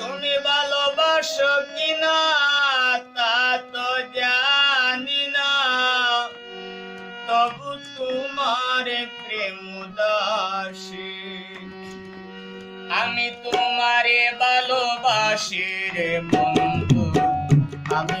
তুমি ভালোবাসো কিনা, তা তো জানি না। তবু তোমার প্রেম দাসে আমি তোমারে ভালোবাসি রে বন্ধু, আমি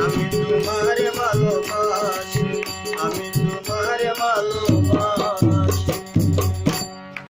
আমি তোমারে ভালোবাসি